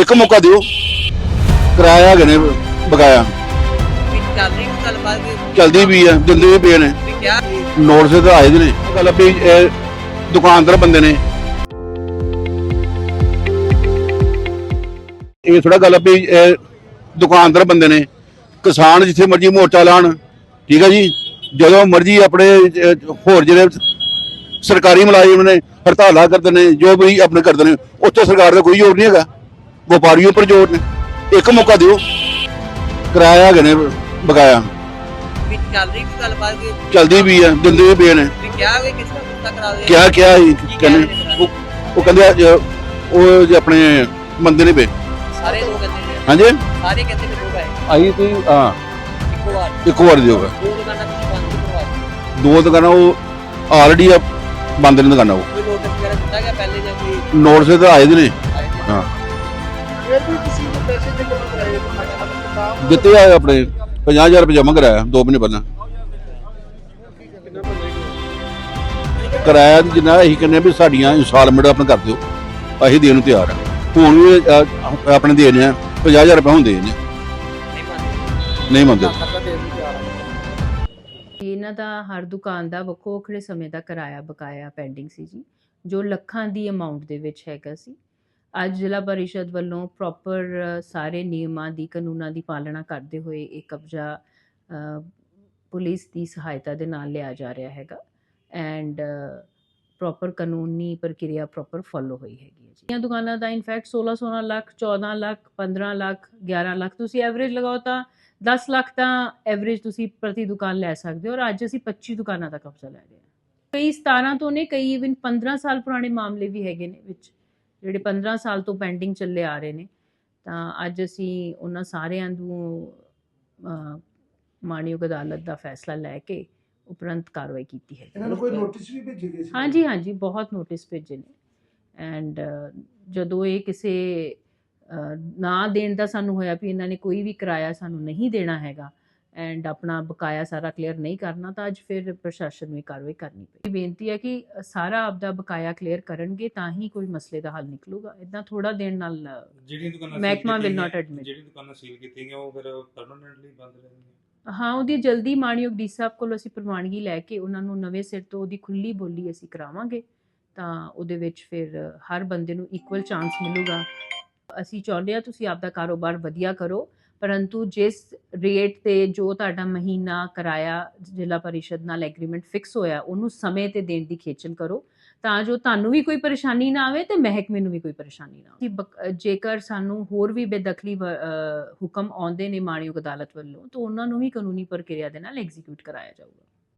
ਇੱਕ ਮੌਕਾ ਦਿਓ। ਕਿਰਾਇਆ ਹੈਗੇ ਨੇ ਬਕਾਇਆ। ਵੀ ਚੱਲ ਰਹੀ ਕੋਈ ਗੱਲਬਾਤ ਵੀ। ਚਲਦੀ ਵੀ ਆ ਦਿੰਦੇ ਵੀ ਪਏ ਨੇ। ਵੀ ਕਿਹਾ ਨੋਟਸ ਤਾਂ ਆਏ ਦੇ ਨੇ। ਗੱਲ ਆ ਵੀ ਇਹ ਦੁਕਾਨਦਾਰ ਬੰਦੇ ਨੇ। ਇਹ ਥੋੜਾ ਗੱਲ ਆ ਵੀ ਇਹ ਦੁਕਾਨਦਾਰ ਬੰਦੇ ਨੇ। ਕਿਸਾਨ ਜਿੱਥੇ ਮਰਜ਼ੀ ਮੋਰਚਾ ਲਾਣ। ਠੀਕ ਹੈ ਜੀ? ਜਦੋਂ ਮਰਜ਼ੀ ਆਪਣੇ ਅਹ, ਹੋਰ ਜਿਹੜੇ ਸਰਕਾਰੀ ਮੁਲਾਜ਼ਮ ਨੇ ਹੜਤਾਲਾਂ ਕਰਦੇ ਨੇ ਜੋ ਵੀ ਆਪਣੇ ਕਰਦੇ ਨੇ ਉੱਥੇ ਸਰਕਾਰ ਦਾ ਕੋਈ ਜ਼ੋਰ ਨਹੀਂ ਹੈਗਾ। ਵਪਾਰੀਆਂ ਉੱਪਰ ਜ਼ੋਰ ਨੇ ਇੱਕ ਮੌਕਾ ਦਿਓ। ਕਿਰਾਇਆ ਹੈਗੇ ਨੇ ਬਕਾਇਆ ਵੀ ਚੱਲ ਰਹੀ ਕੋਈ ਗੱਲਬਾਤ ਵੀ ਚਲਦੀ ਵੀ ਆ ਦਿੰਦੇ ਵੀ ਪਏ ਨੇ। ਵੀ ਕਿਹਾ ਵੀ ਕਿਸੇ ਦਾ ਗੁੱਸਾ ਕਰਾ ਦੇ ਕਿਹਾ ਕਿਹਾ ਸੀ ਕਹਿੰਦੇ ਉਹ ਉਹ ਕਹਿੰਦੇ ਅੱਜ ਉਹ ਜੇ ਆਪਣੇ ਬੰਦੇ ਨੇ ਪਏ ਸਾਰੇ ਲੋਕ ਕਹਿੰਦੇ ਨੇ। ਹਾਂਜੀ? ਸਾਰੇ ਕਹਿੰਦੇ ਨੇ ਲੋਕ ਆਏ। ਆਈ ਤੇ ਹਾਂ। ਇੱਕੋ ਵਾਰ। ਇੱਕੋ ਵਾਰ ਦਿਓਗਾ ਦੋ ਦੁਕਾਨਾਂ ਤੁਸੀਂ ਬੰਦ ਨਹੀਂ ਕਰਵਾ ਦੋ ਦੁਕਾਨਾਂ ਉਹ ਆਲਰੇਡੀ ਆ ਬੰਦ ਨੇ ਦੁਕਾਨਾਂ ਉਹ। ਕੋਈ ਨੋਟਿਸ ਵਗੈਰਾ ਦਿੱਤਾ ਗਿਆ ਪਹਿਲੇ ਜਾਂ ਕੋਈ? ਨੋਟਸ ਤਾਂ ਆਏ ਦੇ ਨੇ। ਆਏ ਨੇ? ਹਾਂ। ਫਿਰ ਵੀ ਪੈਸੇ ਕਰਾਏ ਦਿੱਤੇ ਆ ਆਪਣੇ 50000 ਰੁਪਏ ਜਮ੍ਹਾਂ ਕਰਾਇਆ ਦੋ ਮਹੀਨੇ ਪਹਿਲਾਂ। ਕਰਾਇਆ ਜਿੰਨਾ ਅਸੀਂ ਕਹਿੰਦੇ ਵੀ ਸਾਡੀਆਂ ਇਨਸਟਾਲਮੈਂਟ ਆਪਣਾ ਕਰ ਦਿਓ ਅਸੀਂ ਦੇਣ ਨੂੰ ਤਿਆਰ ਆ। ਹੁਣ ਵੀ ਅਹ, ਆਪਣੇ ਦੇ ਨੇ 50000 ਰੁਪਏ ਹੁਣ ਦੇ ਨੇ ਨਹੀਂ ਮੰਨਦੇ ਆ ਇਹਨਾਂ ਦਾ ਹਰ ਦੁਕਾਨ ਦਾ ਵੱਖੋ ਵੱਖਰੇ ਸਮੇਂ ਦਾ ਕਿਰਾਇਆ ਬਕਾਇਆ ਪੈਂਡਿੰਗ ਸੀ ਜੀ ਜੋ ਲੱਖਾਂ ਦੀ ਅਮਾਉਂਟ ਦੇ ਵਿੱਚ ਹੈਗਾ ਸੀ। ਅੱਜ ਜ਼ਿਲ੍ਹਾ ਪਰਿਸ਼ਦ ਵੱਲੋਂ ਪ੍ਰੋਪਰ ਸਾਰੇ ਨਿਯਮਾਂ ਦੀ, ਕਾਨੂੰਨਾਂ ਦੀ ਪਾਲਣਾ ਕਰਦੇ ਹੋਏ ਇਹ ਕਬਜ਼ਾ ਪੁਲਿਸ ਦੀ ਸਹਾਇਤਾ ਦੇ ਨਾਲ ਲਿਆ ਜਾ ਰਿਹਾ ਹੈਗਾ ਐਂਡ ਪ੍ਰੋਪਰ ਕਾਨੂੰਨੀ ਪ੍ਰਕਿਰਿਆ ਪ੍ਰੋਪਰ ਫੋਲੋ ਹੋਈ ਹੈਗੀ ਹੈ ਜੀ। ਇਹ ਦੁਕਾਨਾਂ ਦਾ ਇਨਫੈਕਟ 16 16 ਲੱਖ 14 ਲੱਖ 15 ਲੱਖ 11 ਲੱਖ ਤੁਸੀਂ ਐਵਰੇਜ ਲਗਾਓ ਤਾਂ 10 ਲੱਖ ਤਾਂ ਐਵਰੇਜ ਤੁਸੀਂ ਪ੍ਰਤੀ ਦੁਕਾਨ ਲੈ ਸਕਦੇ ਹੋ ਔਰ ਅੱਜ ਅਸੀਂ 25 ਦੁਕਾਨਾਂ ਦਾ ਕਬਜ਼ਾ ਲੈ ਰਹੇ ਹਾਂ। ਕਈ 17 ਤੋਂ ਨੇ, ਕਈ ਇਵਨ 15 ਸਾਲ ਪੁਰਾਣੇ ਮਾਮਲੇ ਵੀ ਹੈਗੇ ਨੇ ਵਿੱਚ। ਜਿਹੜੇ 15 ਸਾਲ ਤੋਂ ਪੈਂਡਿੰਗ ਚੱਲੇ ਆ ਰਹੇ ਨੇ ਤਾਂ ਅੱਜ ਅਸੀਂ ਉਹਨਾਂ ਸਾਰਿਆਂ ਨੂੰ ਅਹ, ਮਾਣਯੋਗ ਅਦਾਲਤ ਦਾ ਫੈਸਲਾ ਲੈ ਕੇ ਉਪਰੰਤ ਕਾਰਵਾਈ ਕੀਤੀ ਹੈ। ਇਹਨਾਂ ਨੂੰ ਕੋਈ ਨੋਟਿਸ ਵੀ ਭੇਜੇ ਗਏ ਸੀ? ਹਾਂਜੀ ਹਾਂਜੀ ਬਹੁਤ ਨੋਟਿਸ ਭੇਜੇ ਨੇ। ਐਂਡ ਜਦੋਂ ਇਹ ਕਿਸੇ ਨਾ ਦੇਣ ਦਾ ਸਾਨੂੰ ਹੋਇਆ ਵੀ ਇਹਨਾਂ ਨੇ ਕੋਈ ਵੀ ਕਿਰਾਇਆ ਸਾਨੂੰ ਨਹੀਂ ਦੇਣਾ ਹੈਗਾ ਐਂਡ ਆਪਣਾ ਬਕਾਇਆ ਸਾਰਾ ਕਲੀਅਰ ਨਹੀਂ ਕਰਨਾ ਤਾਂ ਅੱਜ ਫਿਰ ਪ੍ਰਸ਼ਾਸਨ ਨੂੰ ਕਾਰਵਾਈ ਕਰਨੀ ਪਈ। ਬੇਨਤੀ ਹੈ ਕਿ ਸਾਰਾ ਆਪਦਾ ਬਕਾਇਆ ਕਲੀਅਰ ਕਰਨਗੇ ਤਾਂ ਹੀ ਕੋਈ ਮਸਲੇ ਦਾ ਹੱਲ ਨਿਕਲੂਗਾ। ਇਦਾਂ ਥੋੜਾ ਦੇਣ ਨਾਲ ਦੁਕਾਨਾਂ ਮਹਿਕਮਾ not ਕੀਤੀਆਂ- admit. ਜਿਹੜੀਆਂ ਦੁਕਾਨਾਂ ਸੀਲ ਕੀਤੀਆਂ ਗਈਆਂ ਉਹ ਫਿਰ ਪਰਮਨੈਂਟਲੀ ਬੰਦ ਰਹਿਣਗੀਆਂ ਹਾਂ ਉਹਦੀ ਜਲਦੀ ਮਾਣਯੋਗ ਡੀ ਸਾਹਿਬ ਕੋਲ ਅਸੀਂ ਪ੍ਰਵਾਨਗੀ ਲੈ ਕੇ ਉਹਨਾਂ ਨੂੰ ਨਵੇਂ ਸਿਰ ਤੋਂ ਉਹਦੀ ਖੁੱਲੀ ਬੋਲੀ ਅਸੀਂ ਕਰਾਵਾਂਗੇ ਤਾਂ ਉਹਦੇ ਵਿੱਚ ਫਿਰ ਹਰ ਬੰਦੇ ਨੂੰ ਇਕੁਅਲ ਚਾਂਸ ਮਿਲੂਗਾ। ਅਸੀਂ ਚਾਹੁੰਦੇ ਹਾਂ ਤੁਸੀਂ ਆਪਦਾ ਕਾਰੋਬਾਰ ਵਧੀਆ ਕਰੋ ਪਰੰਤੂ ਜਿਸ ਰੇਟ ਤੇ ਜੋ ਤੁਹਾਡਾ ਮਹੀਨਾ ਕਿਰਾਇਆ, ਜ਼ਿਲ੍ਹਾ ਪਰਿਸ਼ਦ ਨਾਲ ਐਗਰੀਮੈਂਟ ਫਿਕਸ ਹੋਇਆ, ਉਹਨੂੰ ਸਮੇਂ ਤੇ ਦੇਣ ਦੀ ਖੇਚਲ ਕਰੋ, ਤਾਂ ਜੋ ਤੁਹਾਨੂੰ ਵੀ ਕੋਈ ਪਰੇਸ਼ਾਨੀ ਨਾ ਆਵੇ ਤੇ ਮਹਿਕਮੇ ਨੂੰ ਵੀ ਕੋਈ ਪਰੇਸ਼ਾਨੀ ਨਾ ਆਵੇ। ਜੇਕਰ ਸਾਨੂੰ ਹੋਰ ਵੀ ਬੇਦਖਲੀ ਹੁਕਮ ਆਉਂਦੇ ਨੇ ਮਾਣਯੋਗ ਅਦਾਲਤ ਵੱਲੋਂ, ਤਾਂ ਉਹਨਾਂ ਨੂੰ ਵੀ ਕਾਨੂੰਨੀ ਪ੍ਰਕਿਰਿਆ ਦੇ ਨਾਲ ਐਗਜ਼ੀਕਿਊਟ ਕਰਾਇਆ ਜਾਊਗਾ।